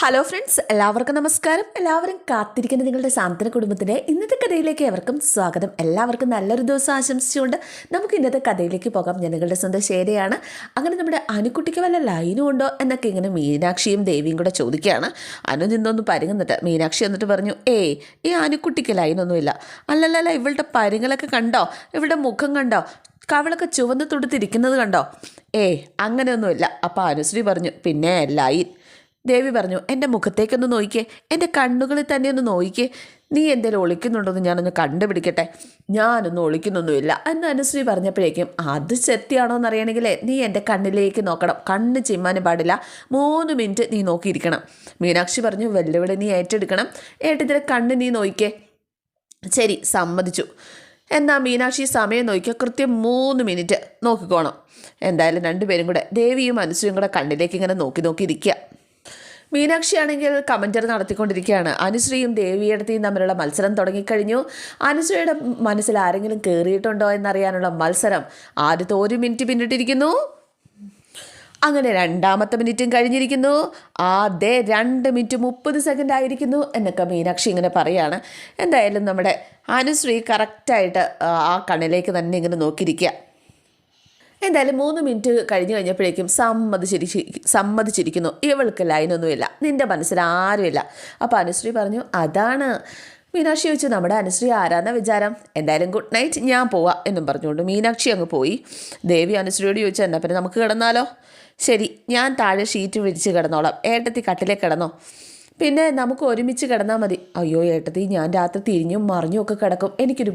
Hello friends എല്ലാവർക്കും നമസ്കാരം. എല്ലാവരും കാത്തിരിക്കുന്ന നിങ്ങളുടെ സാന്ത്വന കുടുംബത്തിന്റെ ഇന്നത്തെ കഥയിലേക്ക് എവർക്കും സ്വാഗതം. എല്ലാവർക്കും നല്ലൊരു ദിവസം ആശംസിച്ചുകൊണ്ട് നമുക്ക് ഇന്നത്തെ കഥയിലേക്ക് പോകാം. ഞാൻ നിങ്ങളുടെ സ്വന്തം ശേരയാണ് അങ്ങനെ നമ്മുടെ അനുക്കുട്ടിക്ക് വല്ല ലൈനും ഉണ്ടോ എന്നൊക്കെ ഇങ്ങനെ മീനാക്ഷിയും ദേവിയും കൂടെ ചോദിക്കുകയാണ്. അനു നിന്നൊന്ന് പരുങ്ങുന്നിട്ട് മീനാക്ഷി എന്നിട്ട് പറഞ്ഞു ഏ ഈ അനുക്കുട്ടിക്ക് ലൈനൊന്നുമില്ല അല്ലല്ലല്ല ഇവളുടെ പരുങ്ങളൊക്കെ കണ്ടോ? ഇവളുടെ മുഖം കണ്ടോ? കവളൊക്കെ ചുവന്ന് തൊടുത്തിരിക്കുന്നത് കണ്ടോ? ഏയ് അങ്ങനെയൊന്നുമില്ല. അപ്പോൾ അനുശ്രീ പറഞ്ഞു പിന്നെ ലൈൻ ദേവി പറഞ്ഞു എന്റെ മുഖത്തേക്കൊന്ന് നോക്കിക്കേ എന്റെ കണ്ണുകളിൽ തന്നെ ഒന്ന് നോക്കിക്കേ നീ എന്തെങ്കിലും ഒളിക്കുന്നുണ്ടോയെന്ന് ഞാനൊന്ന് കണ്ടുപിടിക്കട്ടെ. ഞാനൊന്നും ഒളിക്കുന്നൊന്നുമില്ല. എന്ന് അനുശ്രീ പറഞ്ഞപ്പോഴേക്കും അത് സത്യമാണോ എന്നറിയണമെങ്കിലേ നീ എന്റെ കണ്ണിലേക്ക് നോക്കണം. കണ്ണ് ചിമ്മാനും പാടില്ല. മൂന്ന് മിനിറ്റ് നീ നോക്കിയിരിക്കണം. മീനാക്ഷി പറഞ്ഞു വെല്ലുവിളി നീ ഏറ്റെടുക്കണം. ഏട്ടത്തിന്റെ കണ്ണ് നീ നോക്കിക്കേ ശരി സമ്മതിച്ചു. എന്നാൽ മീനാക്ഷി സമയം നോക്കിയാൽ കൃത്യം മൂന്ന് മിനിറ്റ് നോക്കിക്കോണം. എന്തായാലും രണ്ടുപേരും കൂടെ ദേവിയും അനുശ്രീയും കൂടെ കണ്ണിലേക്ക് ഇങ്ങനെ നോക്കി നോക്കി ഇരിക്കുക മീനാക്ഷി ആണെങ്കിൽ കമന്റർ നടത്തിക്കൊണ്ടിരിക്കുകയാണ്. അനുശ്രീയും ദേവിയടത്തെയും തമ്മിലുള്ള മത്സരം തുടങ്ങിക്കഴിഞ്ഞു. അനുശ്രീയുടെ മനസ്സിൽ ആരെങ്കിലും കയറിയിട്ടുണ്ടോ എന്നറിയാനുള്ള മത്സരം ആദ്യത്തെ ഒരു മിനിറ്റ് പിന്നിട്ടിരിക്കുന്നു. അങ്ങനെ രണ്ടാമത്തെ മിനിറ്റും കഴിഞ്ഞിരിക്കുന്നു. അതേ രണ്ട് മിനിറ്റ് മുപ്പത് സെക്കൻഡ് ആയിരിക്കുന്നു എന്നൊക്കെ മീനാക്ഷി ഇങ്ങനെ പറയാണ്. എന്തായാലും നമ്മുടെ അനുശ്രീ കറക്റ്റായിട്ട് ആ കണ്ണിലേക്ക് തന്നെ ഇങ്ങനെ നോക്കിയിരിക്കുക. എന്തായാലും മൂന്ന് മിനിറ്റ് കഴിഞ്ഞ് കഴിഞ്ഞപ്പോഴേക്കും സമ്മതിച്ചിരി സമ്മതിച്ചിരിക്കുന്നു. ഇവൾക്ക് ലൈനൊന്നുമില്ല നിന്റെ മനസ്സിൽ ആരുമില്ല. അപ്പോൾ അനുശ്രീ പറഞ്ഞു അതാണ്. മീനാക്ഷി ചോദിച്ചു നമ്മുടെ അനുശ്രീ ആരാന്ന വിചാരം? എന്തായാലും ഗുഡ് നൈറ്റ് ഞാൻ പോവാം എന്നും പറഞ്ഞുകൊണ്ട് മീനാക്ഷി അങ്ങ് പോയി. ദേവി അനുശ്രീയോട് ചോദിച്ചു എന്നാൽ പിന്നെ നമുക്ക് കിടന്നാലോ? ശരി ഞാൻ താഴെ ഷീറ്റ് വിരിച്ച് കിടന്നോളാം. ഏട്ടത്തി കട്ടിലേ കിടന്നോ? പിന്നെ നമുക്ക് ഒരുമിച്ച് കിടന്നാൽ മതി. അയ്യോ ഏട്ടത്തി ഞാൻ രാത്രി തിരിഞ്ഞും മറിഞ്ഞും ഒക്കെ കിടക്കും. എനിക്കൊരു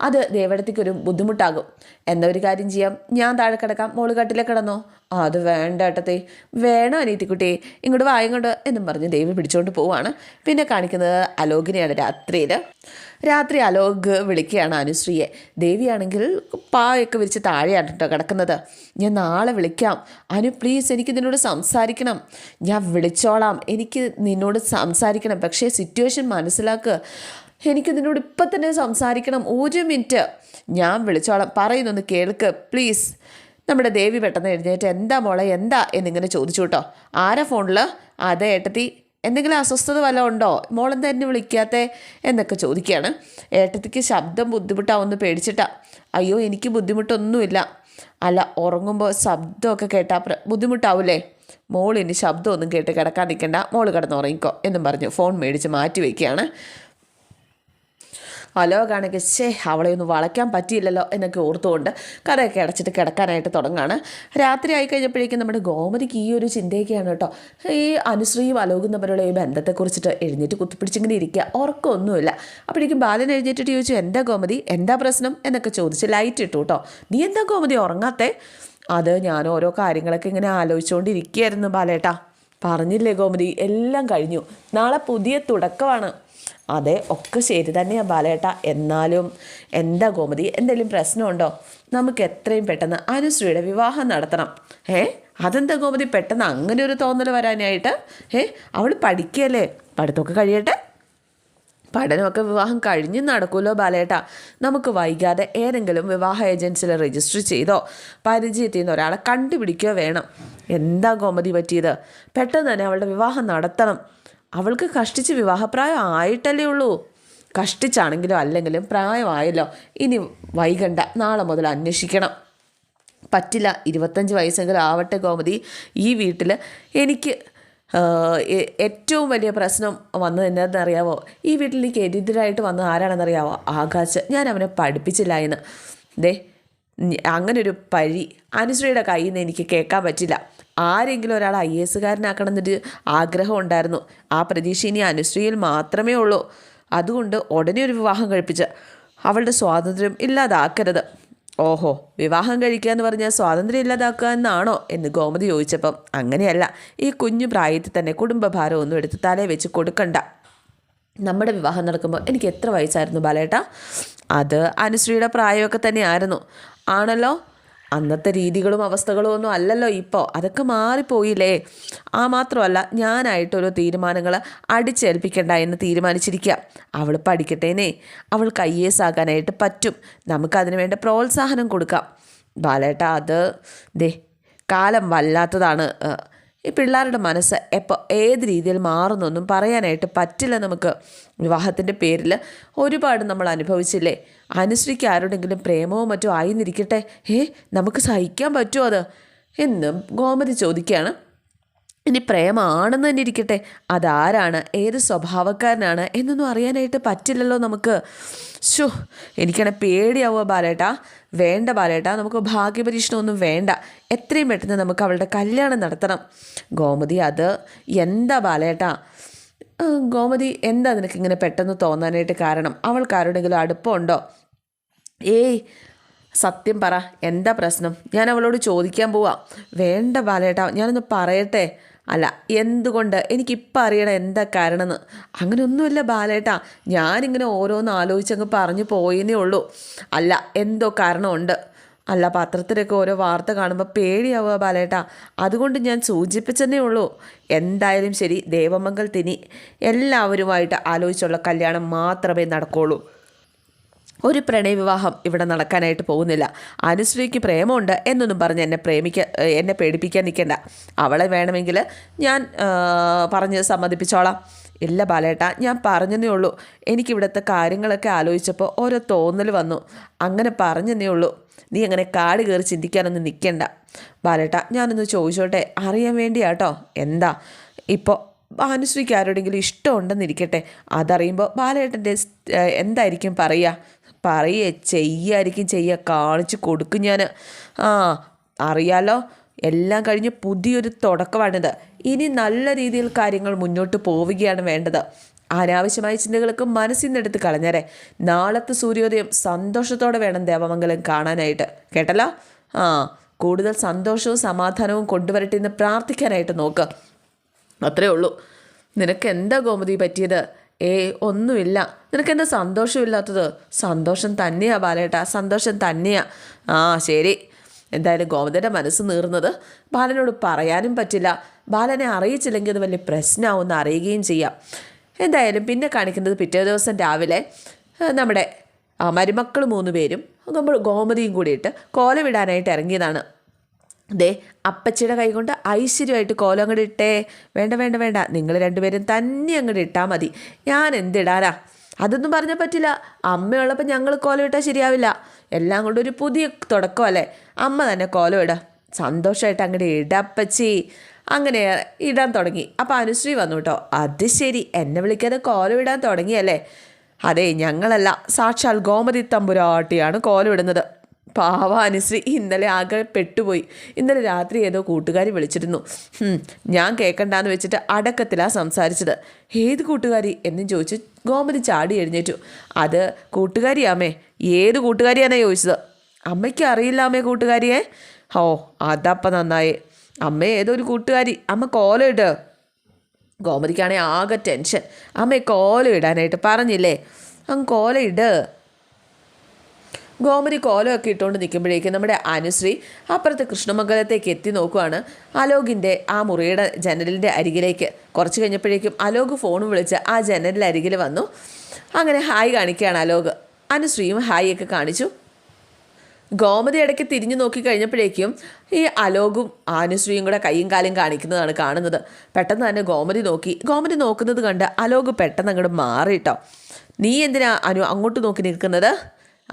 അത് ദേവടത്തേക്കൊരു ബുദ്ധിമുട്ടാകും. എന്നൊരു കാര്യം ചെയ്യാം. ഞാൻ താഴെ കിടക്കാം. മോൾ കിടന്നോ? അത് വേണ്ട ഏട്ടത്തെ. വേണം അനീത്തിക്കുട്ടി? ഇങ്ങോട്ട് വായങ്ങോട്ട് എന്നും പറഞ്ഞ് ദേവി പിടിച്ചുകൊണ്ട് പോവാണ്. പിന്നെ കാണിക്കുന്നത് അലോകിനെയാണ് രാത്രിയിൽ രാത്രി അലോക് വിളിക്കുകയാണ് അനുശ്രീയെ. ദേവിയാണെങ്കിൽ പായൊക്കെ വിരിച്ച് താഴെയാണ് കേട്ടോ കിടക്കുന്നത്. ഞാൻ നാളെ വിളിക്കാം. അനു പ്ലീസ് എനിക്ക് നിന്നോട് സംസാരിക്കണം. ഞാൻ വിളിച്ചോളാം. എനിക്ക് നിന്നോട് സംസാരിക്കണം. പക്ഷേ സിറ്റുവേഷൻ മനസ്സിലാക്കുക എനിക്ക് നിന്നോട് ഇപ്പം തന്നെ സംസാരിക്കണം. ഒരു മിനിറ്റ്. ഞാൻ വിളിച്ചോളാം. പറയുന്നൊന്ന് കേൾക്ക്. പ്ലീസ് നമ്മുടെ ദേവി പെട്ടെന്ന് എഴുന്നേറ്റ് എന്താ മോളെ എന്താ? എന്നിങ്ങനെ ചോദിച്ചു കേട്ടോ. ആരാ ഫോണിൽ അതെ ഏട്ടത്തി. എന്തെങ്കിലും അസ്വസ്ഥത വല്ലതും ഉണ്ടോ? മോളെന്താ എന്നെ വിളിക്കാത്തേ? എന്നൊക്കെ ചോദിക്കുകയാണ്. ഏട്ടത്തിക്ക് ശബ്ദം ബുദ്ധിമുട്ടാവുമെന്ന് പേടിച്ചിട്ടാ. അയ്യോ എനിക്ക് ബുദ്ധിമുട്ടൊന്നുമില്ല. അല്ല ഉറങ്ങുമ്പോൾ ശബ്ദമൊക്കെ കേട്ടാൽ ബുദ്ധിമുട്ടാവൂലേ? മോൾ ഇനി ശബ്ദമൊന്നും കേട്ട് കിടക്കാൻ മോൾ കിടന്ന് ഉറങ്ങിക്കോ എന്നും പറഞ്ഞു. ഫോൺ മേടിച്ച് മാറ്റി വയ്ക്കുകയാണ്. അലോകാണെങ്കിൽ ശേ അവളെ ഒന്ന് വളയ്ക്കാൻ പറ്റിയില്ലല്ലോ എന്നൊക്കെ ഓർത്തുകൊണ്ട് കഥയൊക്കെ അടച്ചിട്ട് കിടക്കാനായിട്ട് തുടങ്ങാണ്. രാത്രി ആയി കഴിഞ്ഞപ്പോഴേക്കും നമ്മുടെ ഗോമതിക്ക് ഈ ഒരു ചിന്തയൊക്കെയാണ് കേട്ടോ. ഈ അനുശ്രീയും അലോകും തമ്മിലുള്ള ഈ ബന്ധത്തെക്കുറിച്ചിട്ട് എഴുന്നേറ്റ് കുത്തിപ്പിടിച്ചിങ്ങനെ ഇരിക്കുക. ഉറക്കമൊന്നുമില്ല. അപ്പോഴേക്കും ബാലൻ എഴുന്നേറ്റിട്ട് ചോദിച്ചു എന്താ ഗോമതി? എന്താ പ്രശ്നം? എന്നൊക്കെ ചോദിച്ച് ലൈറ്റ് ഇട്ടു കേട്ടോ. നീ എന്താ ഗോമതി ഉറങ്ങാത്തേ? അത് ഞാൻ ഓരോ കാര്യങ്ങളൊക്കെ ഇങ്ങനെ ആലോചിച്ചുകൊണ്ടിരിക്കുകയായിരുന്നു ബാലേട്ടാ. പറഞ്ഞില്ലേ ഗോമതി എല്ലാം കഴിഞ്ഞു. നാളെ പുതിയ തുടക്കമാണ്. അതെ ഒക്കെ ശരി തന്നെയാ ബാലേട്ട. എന്നാലും എന്താ ഗോമതി എന്തെങ്കിലും പ്രശ്നമുണ്ടോ? നമുക്ക് എത്രയും പെട്ടെന്ന് അനുശ്രീയുടെ വിവാഹം നടത്തണം. ഏ അതെന്താ ഗോമതി പെട്ടെന്ന് അങ്ങനെ ഒരു തോന്നൽ വരാനായിട്ട്? ഏ അവൾ പഠിക്കുകയല്ലേ പഠിത്തമൊക്കെ കഴിയട്ടെ. പഠനമൊക്കെ വിവാഹം കഴിഞ്ഞ് നടക്കുമല്ലോ ബാലേട്ട. നമുക്ക് വൈകാതെ ഏതെങ്കിലും വിവാഹ ഏജൻസിയിൽ രജിസ്റ്റർ ചെയ്തോ പരിചയത്തിൽ നിന്ന് ഒരാളെ കണ്ടുപിടിക്കുകയോ വേണം. എന്താ ഗോമതി പറ്റിയത്? പെട്ടെന്ന് തന്നെ അവളുടെ വിവാഹം നടത്തണം. അവൾക്ക് കഷ്ടിച്ച് വിവാഹപ്രായം ആയിട്ടല്ലേ ഉള്ളൂ. കഷ്ടിച്ചാണെങ്കിലും അല്ലെങ്കിലും പ്രായമായല്ലോ. ഇനി വൈകണ്ട. നാളെ മുതൽ അന്വേഷിക്കണം. പറ്റില്ല. ഇരുപത്തഞ്ച് വയസ്സെങ്കിലും ആവട്ടെ ഗോമതി. ഈ വീട്ടിൽ എനിക്ക് ഏറ്റവും വലിയ പ്രശ്നം വന്നത് എന്നറിയാവോ ഈ വീട്ടിൽ എനിക്ക് എതിരായിട്ട് വന്നത് ആരാണെന്നറിയാവോ? ആകാശ്. ഞാൻ അവനെ പഠിപ്പിച്ചില്ല എന്ന്. ദേ അങ്ങനൊരു പഴി അനുശ്രീയുടെ കയ്യിൽ നിന്ന് എനിക്ക് കേൾക്കാൻ പറ്റില്ല. ആരെങ്കിലും ഒരാൾ ഐ എ എസ്സുകാരനാക്കണം എന്നൊരു ആഗ്രഹം ഉണ്ടായിരുന്നു. ആ പ്രതീക്ഷ ഇനി അനുശ്രീയിൽ മാത്രമേ ഉള്ളൂ. അതുകൊണ്ട് ഉടനെ ഒരു വിവാഹം കഴിപ്പിച്ച് അവളുടെ സ്വാതന്ത്ര്യം ഇല്ലാതാക്കരുത്. ഓഹോ വിവാഹം കഴിക്കുക എന്ന് പറഞ്ഞാൽ സ്വാതന്ത്ര്യം ഇല്ലാതാക്കുക എന്നാണോ എന്ന് ഗോമതി ചോദിച്ചപ്പം അങ്ങനെയല്ല. ഈ കുഞ്ഞു പ്രായത്തിൽ തന്നെ കുടുംബഭാരം ഒന്നും എടുത്ത് തലേ വെച്ച് കൊടുക്കണ്ട. നമ്മുടെ വിവാഹം നടക്കുമ്പോൾ എനിക്ക് എത്ര വയസ്സായിരുന്നു ബാലേട്ട? അത് അനുശ്രീയുടെ പ്രായമൊക്കെ തന്നെയായിരുന്നു. ആണല്ലോ? അന്നത്തെ രീതികളും അവസ്ഥകളും ഒന്നും അല്ലല്ലോ ഇപ്പോൾ അതൊക്കെ മാറിപ്പോയില്ലേ? ആ മാത്രമല്ല ഞാനായിട്ടൊരു തീരുമാനങ്ങൾ അടിച്ചേൽപ്പിക്കണ്ട എന്ന് തീരുമാനിച്ചിരിക്കുക അവൾ പഠിക്കട്ടേനെ അവൾക്ക് ഐ എസ് ആകാനായിട്ട് പറ്റും. നമുക്കതിന് വേണ്ട പ്രോത്സാഹനം കൊടുക്കാം. ബാലേട്ട അത് ദേ കാലം വല്ലാത്തതാണ്. ഈ പിള്ളേരുടെ മനസ്സ് എപ്പോൾ ഏത് രീതിയിൽ മാറുന്നൊന്നും പറയാനായിട്ട് പറ്റില്ല നമുക്ക്. വിവാഹത്തിന്റെ പേരിൽ ഒരുപാട് നമ്മൾ അനുഭവിച്ചില്ലേ? അനുശ്രീക്ക് ആരോടെങ്കിലും പ്രേമവും മറ്റോ ആയിന്നിരിക്കട്ടെ? ഏ നമുക്ക് സഹിക്കാൻ പറ്റുമോ അത്? എന്നും ഗോമതി ചോദിക്കുകയാണ്. ഇനി പ്രേമാണെന്ന് തന്നെ ഇരിക്കട്ടെ. അതാരാണ്? ഏത് സ്വഭാവക്കാരനാണ്? എന്നൊന്നും അറിയാനായിട്ട് പറ്റില്ലല്ലോ നമുക്ക്. ഷോ എനിക്കാണെ പേടിയാവുക ബാലേട്ട. വേണ്ട ബാലേട്ട നമുക്ക് ഭാഗ്യപരീക്ഷണമൊന്നും വേണ്ട. എത്രയും പെട്ടെന്ന് നമുക്ക് അവളുടെ കല്യാണം നടത്തണം. ഗോമതി അത് എന്താ ബാലേട്ട? ഗോമതി എന്താ നിനക്കിങ്ങനെ പെട്ടെന്ന് തോന്നാനായിട്ട് കാരണം? അവൾക്ക് ആരുടെങ്കിലും അടുപ്പമുണ്ടോ? ഏയ് സത്യം പറ എന്താ പ്രശ്നം? ഞാൻ അവളോട് ചോദിക്കാൻ പോവാം. വേണ്ട ബാലേട്ടാ ഞാനൊന്ന് പറയട്ടെ? അല്ല എന്തുകൊണ്ട്? എനിക്കിപ്പോൾ അറിയണം എന്താ കാരണമെന്ന് അങ്ങനെയൊന്നുമില്ല ബാലേട്ടാ ഞാനിങ്ങനെ ഓരോന്ന് ആലോചിച്ചങ്ങ് പറഞ്ഞു പോയെന്നേ ഉള്ളൂ. അല്ല എന്തോ കാരണമുണ്ട്. അല്ല പത്രത്തിലൊക്കെ ഓരോ വാർത്ത കാണുമ്പോൾ പേടിയാവുക ബാലേട്ടാ. അതുകൊണ്ട് ഞാൻ സൂചിപ്പിച്ചതേ ഉള്ളൂ. എന്തായാലും ശരി ദേവമംഗൽ തിനി. എല്ലാവരുമായിട്ട് ആലോചിച്ചുള്ള കല്യാണം മാത്രമേ നടക്കുള്ളൂ. ഒരു പ്രണയവിവാഹം ഇവിടെ നടക്കാനായിട്ട് പോകുന്നില്ല. അനുശ്രീക്ക് പ്രേമമുണ്ട് എന്നൊന്നും പറഞ്ഞ് എന്നെ പ്രേമിക്ക എന്നെ പേടിപ്പിക്കാൻ നിൽക്കണ്ട. അവളെ വേണമെങ്കിൽ ഞാൻ പറഞ്ഞ് സമ്മതിപ്പിച്ചോളാം. ഇല്ല ബാലേട്ട ഞാൻ പറഞ്ഞതേ ഉള്ളൂ. എനിക്കിവിടുത്തെ കാര്യങ്ങളൊക്കെ ആലോചിച്ചപ്പോൾ ഓരോ തോന്നൽ വന്നു. അങ്ങനെ പറഞ്ഞതേ ഉള്ളൂ. നീ അങ്ങനെ കാട് കയറി ചിന്തിക്കാനൊന്നും നിൽക്കണ്ട. ബാലേട്ട ഞാനൊന്ന് ചോദിച്ചോട്ടെ. അറിയാൻ വേണ്ടിയാട്ടോ. എന്താ? ഇപ്പോൾ അനുശ്രീക്ക് ആരോടെങ്കിലും ഇഷ്ടമുണ്ടെന്നിരിക്കട്ടെ. അതറിയുമ്പോൾ ബാലേട്ടന്റെ എന്തായിരിക്കും പറയുക? പറയേ ചെയ്യായിരിക്കും ചെയ്യുക കാണിച്ച് കൊടുക്കും ഞാൻ ആ അറിയാലോ? എല്ലാം കഴിഞ്ഞ് പുതിയൊരു തുടക്കമാണിത്. ഇനി നല്ല രീതിയിൽ കാര്യങ്ങൾ മുന്നോട്ട് പോവുകയാണ് വേണ്ടത്. അനാവശ്യമായ ചിന്തകളൊക്കെ മനസ്സിൽ നിന്നെടുത്ത് കളഞ്ഞേരെ. നാളത്തെ സൂര്യോദയം സന്തോഷത്തോടെ വേണം ദേവമംഗലം കാണാനായിട്ട്. കേട്ടല്ലോ? ആ കൂടുതൽ സന്തോഷവും സമാധാനവും കൊണ്ടുവരട്ടെ എന്ന് പ്രാർത്ഥിക്കാനായിട്ട് നോക്ക്. അത്രേ ഉള്ളൂ. നിനക്ക് എന്താ ഗോമതി പറ്റിയത്? ഏ ഒന്നുമില്ല. നിനക്കെന്താ സന്തോഷമില്ലാത്തത്? സന്തോഷം തന്നെയാ ബാലേട്ടാ. സന്തോഷം തന്നെയാ. ആ ശരി. എന്തായാലും ഗോവിന്ദന്റെ മനസ്സ് നീർന്നത് ബാലനോട് പറയാനും പറ്റില്ല. ബാലനെ അറിയിച്ചില്ലെങ്കിൽ അത് വലിയ പ്രശ്നമാവുമെന്ന് അറിയുകയും ചെയ്യാം. എന്തായാലും പിന്നെ കാണിക്കുന്നത് പിറ്റേ ദിവസം രാവിലെ നമ്മുടെ മരുമക്കൾ മൂന്ന് പേരും നമ്മൾ ഗോമതിയും കൂടിയിട്ട് കോലമിടാനായിട്ട് ഇറങ്ങിയതാണ്. ദേ അപ്പച്ചിയുടെ കൈ കൊണ്ട് ഐശ്വര്യമായിട്ട് കോലം അങ്ങോട്ട് ഇട്ടേ. വേണ്ട വേണ്ട വേണ്ട. നിങ്ങൾ രണ്ടുപേരും തന്നെ അങ്ങോട്ട് ഇട്ടാൽ മതി. ഞാൻ എന്തിടാനാ? അതൊന്നും പറഞ്ഞാൽ പറ്റില്ല. അമ്മയുള്ളപ്പോൾ ഞങ്ങൾ കോലം ഇട്ടാൽ ശരിയാവില്ല. എല്ലാം കൊണ്ട് ഒരു പുതിയ തുടക്കമല്ലേ അമ്മ തന്നെ കോലം ഇട. സന്തോഷമായിട്ട് അങ്ങോട്ട് ഇടപ്പച്ചി അങ്ങനെ ഇടാൻ തുടങ്ങി. അപ്പോൾ അനുശ്രീ വന്നു കേട്ടോ അത് ശരി. എന്നെ വിളിക്കാതെ കോലം ഇടാൻ തുടങ്ങിയല്ലേ? അതെ ഞങ്ങളല്ല. സാക്ഷാൽ ഗോമതി തമ്പുരാട്ടിയാണ് കോലം ഇടുന്നത്. പാവ അനുശ്രീ ഇന്നലെ ആകെ പെട്ടുപോയി. ഇന്നലെ രാത്രി ഏതോ കൂട്ടുകാരി വിളിച്ചിരുന്നു. ഞാൻ കേൾക്കണ്ടാന്ന് വെച്ചിട്ട് അടക്കത്തിലാണ് സംസാരിച്ചത്. ഏത് കൂട്ടുകാരി എന്നും ചോദിച്ച് ഗോമതി ചാടി എഴുന്നേറ്റു. അത് കൂട്ടുകാരിയാമേ ഏത് കൂട്ടുകാരിയാണോ ചോദിച്ചത്? അമ്മയ്ക്ക് അറിയില്ല അമ്മേ കൂട്ടുകാരിയെ? ഓ അതപ്പം നന്നായി. അമ്മ ഏതോ ഒരു കൂട്ടുകാരി. അമ്മ കോലം ഇട്ട് ഗോമതിക്കാണെങ്കിൽ ആകെ ടെൻഷൻ. അമ്മയെ കോലം ഇടാനായിട്ട് പറഞ്ഞില്ലേ? അങ്ങ് കോലം ഇട്. ഗോമതി കോലമൊക്കെ ഇട്ടുകൊണ്ട് നിൽക്കുമ്പോഴേക്കും നമ്മുടെ അനുശ്രീ അപ്പുറത്ത് കൃഷ്ണമംഗലത്തേക്ക് എത്തി നോക്കുവാണ്. അലോകിന്റെ ആ മുറിയുടെ ജനലിന്റെ അരികിലേക്ക്. കുറച്ച് കഴിഞ്ഞപ്പോഴേക്കും അലോക് ഫോൺ വിളിച്ച് ആ ജനലിന്റെ അരികിൽ വന്നു. അങ്ങനെ ഹായ് കാണിക്കുകയാണ് അലോക്. അനുശ്രീയും ഹായ് ഒക്കെ കാണിച്ചു. ഗോമതി ഇടയ്ക്ക് തിരിഞ്ഞു നോക്കി കഴിഞ്ഞപ്പോഴേക്കും ഈ അലോകും അനുശ്രീയും കൂടെ കൈയും കാലും കാണിക്കുന്നതാണ് കാണുന്നത്. പെട്ടെന്ന് തന്നെ ഗോമതി നോക്കി. ഗോമതി നോക്കുന്നത് കണ്ട് അലോക് പെട്ടെന്ന് അങ്ങോട്ട് മാറിയിട്ടോ നീ എന്തിനാ അനു അങ്ങോട്ട് നോക്കി നിൽക്കുന്നത്?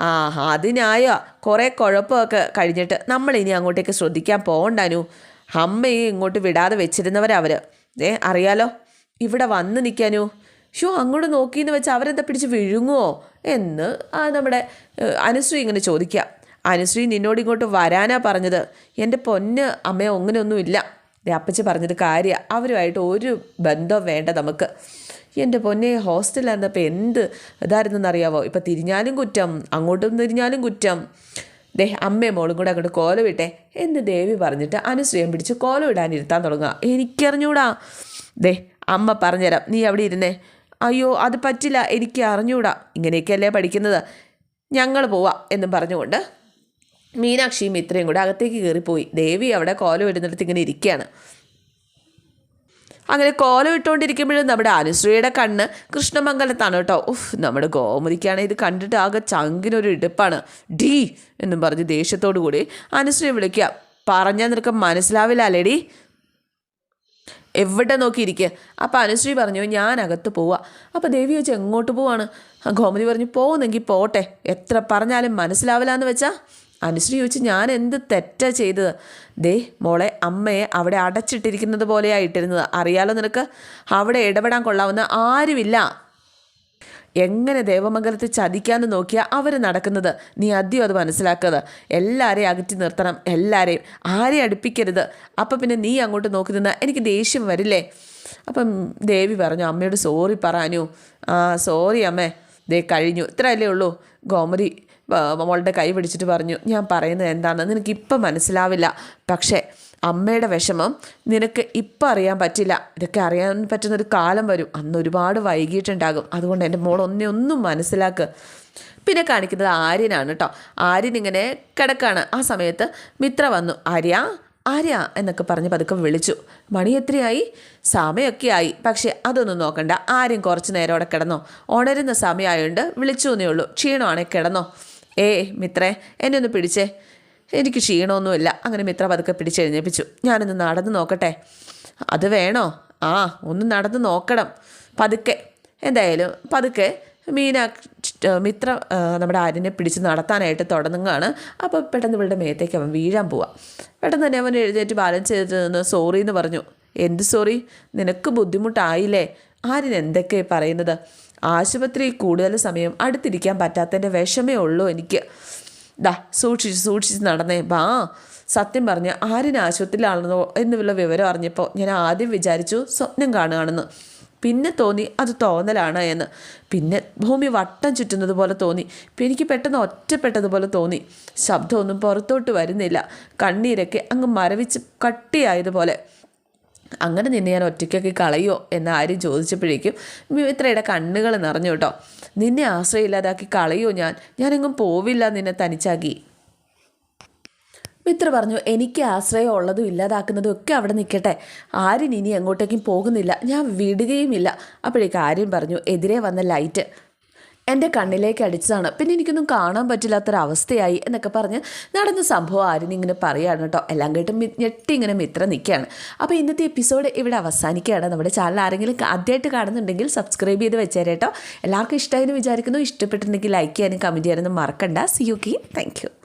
ആ അതിനായ കുറേ കുഴപ്പമൊക്കെ കഴിഞ്ഞിട്ട് നമ്മൾ ഇനി അങ്ങോട്ടേക്ക് ശ്രദ്ധിക്കാൻ പോകണ്ടനു അമ്മയെ ഇങ്ങോട്ട് വിടാതെ വെച്ചിരുന്നവരവർ ഏ അറിയാലോ. ഇവിടെ വന്ന് നിൽക്കാനു ഷോ അങ്ങോട്ട് നോക്കിയെന്ന് വെച്ച് അവരെന്താ പിടിച്ച് വിഴുങ്ങുമോ എന്ന് നമ്മുടെ അനുശ്രീ ഇങ്ങനെ ചോദിക്കുക അനുശ്രീ നിന്നോട് ഇങ്ങോട്ട് വരാനാ പറഞ്ഞത്. എന്റെ പൊന്ന് അമ്മയോ അങ്ങനെയൊന്നുമില്ല. അപ്പച്ചി പറഞ്ഞത് കാര്യം അവരുമായിട്ട് ഒരു ബന്ധം വേണ്ട നമുക്ക്. എന്റെ പൊന്നെ ഹോസ്റ്റലായിരുന്നപ്പോൾ എന്ത് ഇതായിരുന്നെന്നറിയാവോ? ഇപ്പം തിരിഞ്ഞാലും കുറ്റം അങ്ങോട്ടും തിരിഞ്ഞാലും കുറ്റം. ദേ അമ്മയും മോളും കൂടെ അങ്ങോട്ട് കോലം വിട്ടെ എന്ന് ദേവി പറഞ്ഞിട്ട് അനുസൂയം പിടിച്ച് കോലം ഇടാനിരുത്താൻ തുടങ്ങുക. എനിക്കറിഞ്ഞൂടാ. ദേ അമ്മ പറഞ്ഞുതരാം. നീ അവിടെ ഇരുന്നേ. അയ്യോ അത് പറ്റില്ല. എനിക്ക് അറിഞ്ഞൂടാ. ഇങ്ങനെയൊക്കെയല്ലേ പഠിക്കുന്നത്. ഞങ്ങൾ പോവാം എന്നും പറഞ്ഞുകൊണ്ട് മീനാക്ഷിയും ഇത്രയും കൂടെ അകത്തേക്ക് കയറിപ്പോയി. ദേവി അവിടെ കോലം ഇടുന്നിടത്ത് ഇങ്ങനെ ഇരിക്കുകയാണ്. അങ്ങനെ കോലം ഇട്ടുകൊണ്ടിരിക്കുമ്പോഴും നമ്മുടെ അനുശ്രീയുടെ കണ്ണ് കൃഷ്ണമംഗലത്താണ് കേട്ടോ. ഉഫ് നമ്മുടെ ഗോമതിക്കാണ് ഇത് കണ്ടിട്ട് ആകെ ചങ്കിനൊരു ഇടുപ്പാണ്. ഡീ എന്നും പറഞ്ഞ് ദേഷ്യത്തോടു കൂടി അനുശ്രീയെ വിളിക്കുക. പറഞ്ഞാൽ നിനക്ക് മനസ്സിലാവില്ല അല്ലേടി എവിടെ നോക്കിയിരിക്കുക അപ്പോൾ അനുശ്രീ പറഞ്ഞു ഞാൻ അകത്ത് പോവാ. അപ്പോൾ ദേവി വെച്ച് എങ്ങോട്ട് പോവാണ്? ഗോമതി പറഞ്ഞു പോകുന്നെങ്കിൽ പോട്ടെ. എത്ര പറഞ്ഞാലും മനസ്സിലാവില്ല എന്ന് വെച്ചാ അനുശ്രീ ചോദിച്ചു ഞാൻ എന്ത് തെറ്റാ ചെയ്തത്? ദേ മോളെ അമ്മയെ അവിടെ അടച്ചിട്ടിരിക്കുന്നത് പോലെയാണ് ഇട്ടിരുന്നത്. അറിയാലോ നിനക്ക്? അവിടെ ഇടപെടാൻ കൊള്ളാവുന്ന ആരുമില്ല. എങ്ങനെ ദേവമംഗലത്തെ ചതിക്കാന്ന് നോക്കിയാൽ അവർ നടക്കുന്നത്? നീ ആദ്യം അത് മനസ്സിലാക്കുക എല്ലാവരെയും അകറ്റി നിർത്തണം. എല്ലാവരെയും ആരെയും അടുപ്പിക്കരുത്. അപ്പം പിന്നെ നീ അങ്ങോട്ട് നോക്കി നിന്നാൽ എനിക്ക് ദേഷ്യം വരില്ലേ? അപ്പം ദേവി പറഞ്ഞു അമ്മയോട് സോറി പറയാനു ആ സോറി അമ്മേ. ദേ കഴിഞ്ഞു. ഇത്രയല്ലേ ഉള്ളൂ. ഗോമതി മോളുടെ കൈ പിടിച്ചിട്ട് പറഞ്ഞു ഞാൻ പറയുന്നത് എന്താണെന്ന് നിനക്കിപ്പം മനസ്സിലാവില്ല. പക്ഷേ അമ്മയുടെ വിഷമം നിനക്ക് ഇപ്പം അറിയാൻ പറ്റില്ല. ഇതൊക്കെ അറിയാൻ പറ്റുന്നൊരു കാലം വരും. അന്ന് ഒരുപാട് വൈകിയിട്ടുണ്ടാകും. അതുകൊണ്ട് എന്റെ മോൾ ഒന്നേ ഒന്നും മനസ്സിലാക്ക്. പിന്നെ കാണിക്കുന്നത് ആര്യനാണ് കേട്ടോ ആര്യൻ ഇങ്ങനെ കിടക്കാണ്. ആ സമയത്ത് മിത്ര വന്നു ആര്യ ആര്യ എന്നൊക്കെ പറഞ്ഞ് പതുക്കെ വിളിച്ചു. മണി എത്രയായി? സമയമൊക്കെ ആയി. പക്ഷേ അതൊന്നും നോക്കണ്ട. ആരും കുറച്ച് നേരം അവിടെ കിടന്നോ. ഉണരുന്ന സമയമായതുകൊണ്ട് വിളിച്ചു എന്നേ ഉള്ളൂ. ക്ഷീണമാണെങ്കിൽ കിടന്നോ. ഏ മിത്രേ എന്നെ ഒന്ന് പിടിച്ചേ. എനിക്ക് ക്ഷീണമൊന്നുമില്ല. അങ്ങനെ മിത്ര പതുക്കെ പിടിച്ചെഴുന്നേപ്പിച്ചു. ഞാനൊന്ന് നടന്ന് നോക്കട്ടെ. അത് വേണോ? ആ ഒന്ന് നടന്ന് നോക്കണം. പതുക്കെ. എന്തായാലും പതുക്കെ. മീന മിത്ര നമ്മുടെ ആര്യനെ പിടിച്ച് നടത്താനായിട്ട് തുടങ്ങുകയാണ്. അപ്പോൾ പെട്ടെന്ന് ഇവളുടെ മേത്തേക്ക് അവൻ വീഴാൻ പോവാം. പെട്ടെന്ന് തന്നെ അവൻ എഴുന്നേറ്റ് ബാലൻസ് ചെയ്തിട്ട് നിന്ന് സോറി എന്ന് പറഞ്ഞു. എന്ത് സോറി? നിനക്ക് ബുദ്ധിമുട്ടായില്ലേ? ആര്യൻ എന്തൊക്കെ പറയുന്നത്? ആശുപത്രി കൂടുതൽ സമയം അടുത്തിരിക്കാൻ പറ്റാത്തതിന്റെ വിഷമേ ഉള്ളൂ എനിക്ക്. ദാ സൂക്ഷിച്ച് സൂക്ഷിച്ച് നടന്നേ ബാ. സത്യം പറഞ്ഞ് ആരും ആശുപത്രിയിലാണെന്നോ എന്നുള്ള വിവരം അറിഞ്ഞപ്പോൾ ഞാൻ ആദ്യം വിചാരിച്ചു സ്വപ്നം കാണുകയാണെന്ന്. പിന്നെ തോന്നി അത് തോന്നലാണ് എന്ന്. പിന്നെ ഭൂമി വട്ടം ചുറ്റുന്നത് പോലെ തോന്നി. എനിക്ക് പെട്ടെന്ന് ഒറ്റപ്പെട്ടതുപോലെ തോന്നി. ശബ്ദമൊന്നും പുറത്തോട്ട് വരുന്നില്ല. കണ്ണീരൊക്കെ അങ്ങ് മരവിച്ച് കട്ടിയായതുപോലെ. അങ്ങനെ നിന്നെ ഞാൻ ഒറ്റയ്ക്കൊക്കെ കളയോ എന്ന് ആരും ചോദിച്ചപ്പോഴേക്കും മിത്രയുടെ കണ്ണുകൾ നിറഞ്ഞു കേട്ടോ. നിന്നെ ആശ്രയമില്ലാതാക്കി കളയോ ഞാൻ? ഞാനെങ്ങും പോവില്ല നിന്നെ തനിച്ചാക്കി. മിത്ര പറഞ്ഞു എനിക്ക് ആശ്രയം ഉള്ളതും ഇല്ലാതാക്കുന്നതും ഒക്കെ അവിടെ നിൽക്കട്ടെ. ആരും ഇനി എങ്ങോട്ടേക്കും പോകുന്നില്ല. ഞാൻ വിടുകയും ഇല്ല അപ്പോഴേക്കും ആര്യൻ പറഞ്ഞു എതിരെ വന്ന ലൈറ്റ്. എന്റെ കണ്ണിലേക്ക് അടിച്ചതാണ്. പിന്നെ എനിക്കൊന്നും കാണാൻ പറ്റില്ലാത്തൊരവസ്ഥയായി എന്നൊക്കെ പറഞ്ഞ് നടന്ന സംഭവം ആരും ഇങ്ങനെ പറയുകയാണ് കേട്ടോ. എല്ലാം കേട്ട് ഞെട്ടി ഇങ്ങനെ മിത്ര നിൽക്കുകയാണ്. അപ്പോൾ ഇന്നത്തെ എപ്പിസോഡ് ഇവിടെ അവസാനിക്കുകയാണ്. നമ്മുടെ ചാനൽ ആരെങ്കിലും ആദ്യമായിട്ട് കാണുന്നുണ്ടെങ്കിൽ സബ്സ്ക്രൈബ് ചെയ്ത് വെച്ചേരേട്ടോ എല്ലാവർക്കും ഇഷ്ടമായെന്ന് വിചാരിക്കുന്നു. ഇഷ്ടപ്പെട്ടിട്ടുണ്ടെങ്കിൽ ലൈക്ക് ചെയ്യാനും കമന്റ് ചെയ്യാനൊന്നും മറക്കണ്ട. സി യു കി താങ്ക്